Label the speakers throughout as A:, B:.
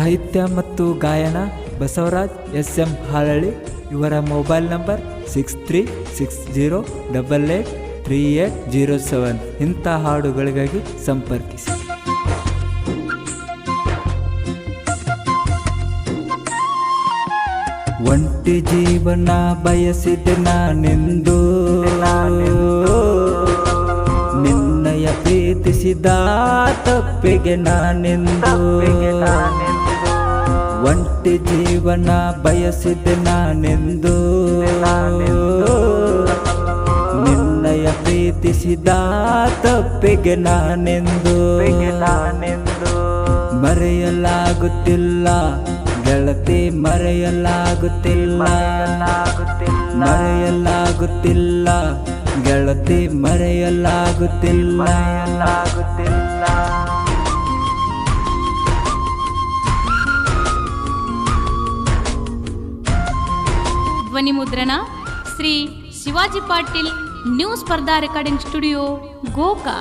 A: ಸಾಹಿತ್ಯ ಮತ್ತು ಗಾಯನ ಬಸವರಾಜ್ ಎಸ್ ಎಂ ಹಾಲಳ್ಳಿ ಇವರ mobile number six three six zero double eight three eight zero seven. ಇಂಥ ಹಾಡುಗಳಿಗಾಗಿ ಸಂಪರ್ಕಿಸಿ. ಒಂಟಿ ಜೀವನ ಬಯಸಿದೆ ನಾನೆಂದು? ನಿನ್ನಯ ಪ್ರೀತಿಸಿದ ತಪ್ಪಿಗೆ ನಾನೆಂದು? ಒಂಟಿ ಜೀವನ ಬಯಸಿದೆ ನಾನೆಂದು. ನಿನ್ನಯ ಪ್ರೀತಿಸಿದ ತಪ್ಪಿಗೆ ನಾನೆಂದು. ಮರೆಯಲಾಗುತ್ತಿಲ್ಲ ಗೆಳತಿ ಮರೆಯಲಾಗುತ್ತಿಲ್ಲ. ಮರೆಯಲಾಗುತ್ತಿಲ್ಲ ಗೆಳತಿ ಮರೆಯಲಾಗುತ್ತಿಲ್ಲ.
B: ಧ್ವನಿ ಮುದ್ರಣ Shri Shivaji Patil new Spardha recording studio ಗೋಕಾ.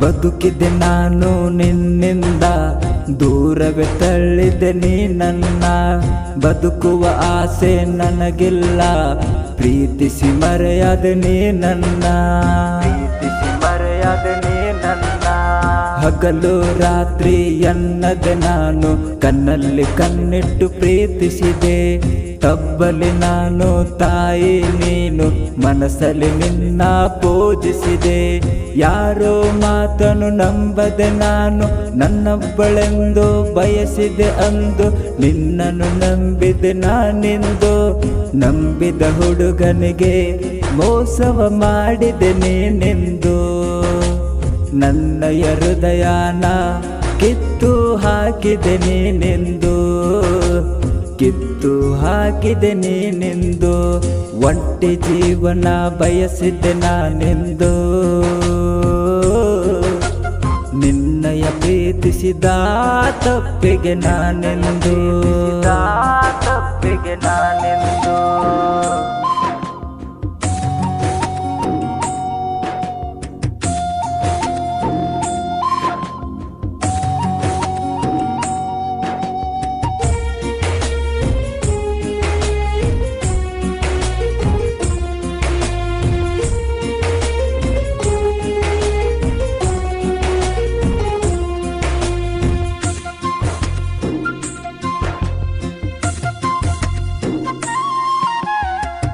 A: ಬದುಕಿದೆ ನಾನು ನಿನ್ನಿಂದ ದೂರವೇ ತಳ್ಳಿದೆ ನೀ ನನ್ನ. ಬದುಕುವ ಆಸೆ ನನಗಿಲ್ಲ. ಪ್ರೀತಿಸಿ ಮರೆಯಾದ ನೀ ನನ್ನ. ಪ್ರೀತಿಸಿ ಮರೆಯಾದ ನೀ ನನ್ನ. ಹಗಲು ರಾತ್ರಿ ಎನ್ನದೆ ನಾನು. ಕಣ್ಣಲ್ಲಿ ಕಣ್ಣಿಟ್ಟು ಪ್ರೀತಿಸಿದೆ. ತಬ್ಬಲಿ ನಾನು ತಾಯಿ ನೀನು ಮನಸ್ಸಲ್ಲಿ ನಿನ್ನ ಪೂಜಿಸಿದೆ. ಯಾರೋ ಮಾತನು ನಂಬದೆ ನಾನು ನನ್ನೊಬ್ಬಳೆಂದು ಬಯಸಿದೆ ಅಂದು ನಿನ್ನನ್ನು ನಂಬಿದೆ ನಾನೆಂದು ನಂಬಿದ ಹುಡುಗನಿಗೆ ಮೋಸವ ಮಾಡಿದೆ ನೀನೆಂದು. ನನ್ನ ಹೃದಯನ ಕಿತ್ತು ಹಾಕಿದೆ ನೀನೆಂದು. ಕಿತ್ತು ಹಾಕಿದೆ ನೀನೆಂದು. ಒಂಟಿ ಜೀವನ ಬಯಸಿದ್ದೆ ನಾನೆಂದು. ನಿನ್ನಯ ಪ್ರೀತಿಸಿದ ತಪ್ಪಿಗೆ ನಾನೆಂದು.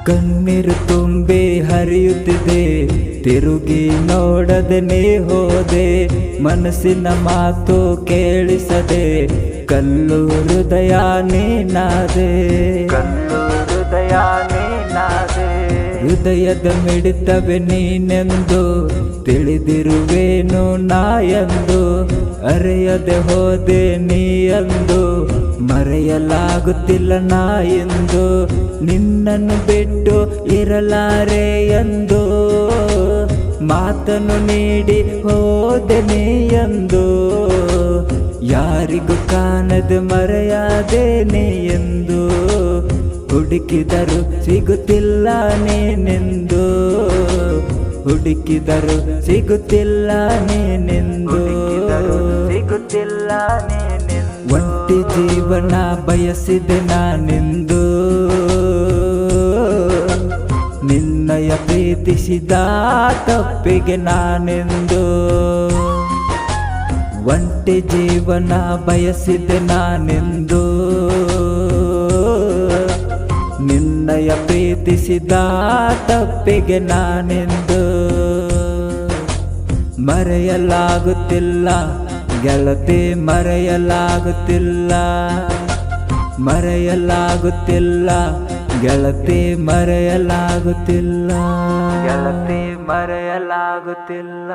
A: ಕಣ್ಣೀರು ತುಂಬಿ ಹರಿಯುತ್ತಿದೆ. ತಿರುಗಿ ನೋಡದೆ ನೀ ಹೋದೆ. ಮನಸ್ಸಿನ ಮಾತು ಕೇಳಿಸದೆ. ಕಲ್ಲು ಹೃದಯ ನೀನಾದೆ. ಕಲ್ಲು ಹೃದಯ ನೀನಾದೆ. ಹೃದಯದ ಮಿಡಿತವೆ ನೀನೆಂದು. ತಿಳಿದಿರುವೇನು ನಾಯಂದು. ಅರಿಯದೆ ಹೋದೆ ನೀಯಂದು. ಮರೆಯಲಾಗುತ್ತಿಲ್ಲ ನಾ ಎಂದು, ನಿನ್ನನ್ನು ಬಿಟ್ಟು ಇರಲಾರೆ ಎಂದು. ಮಾತನ್ನು ನೀಡಿ ಹೋದನೆ ಎಂದು, ಯಾರಿಗೂ ಕಾಣದೆ ಮರೆಯಾದೇನೆ ಎಂದು. ಹುಡುಕಿದರು ಸಿಗುತ್ತಿಲ್ಲ ನೀನೆಂದು, ಹುಡುಕಿದರು ಸಿಗುತ್ತಿಲ್ಲ ನೀನೆಂದು. ಸಿಗುತ್ತಿಲ್ಲ ನೀನೆಂದು. ಒಂಟಿ ಜೀವನ ಬಯಸಿದೆ ನಾನೆಂದು. ನಿನ್ನಯ ಪ್ರೀತಿಸಿದ ತಪ್ಪಿಗೆ ನಾನೆಂದು. ಒಂಟಿ ಜೀವನ ಬಯಸಿದೆ ನಾನೆಂದು. ನಿನ್ನಯ ಪ್ರೀತಿಸಿದ ತಪ್ಪಿಗೆ ನಾನೆಂದು. ಮರೆಯಲಾಗುತ್ತಿಲ್ಲ ಗೆಳತಿ ಮರೆಯಲಾಗುತ್ತಿಲ್ಲ. ಮರೆಯಲಾಗುತ್ತಿಲ್ಲ. ಗೆಳತಿ ಮರೆಯಲಾಗುತ್ತಿಲ್ಲ. ಗೆಳತಿ ಮರೆಯಲಾಗುತ್ತಿಲ್ಲ.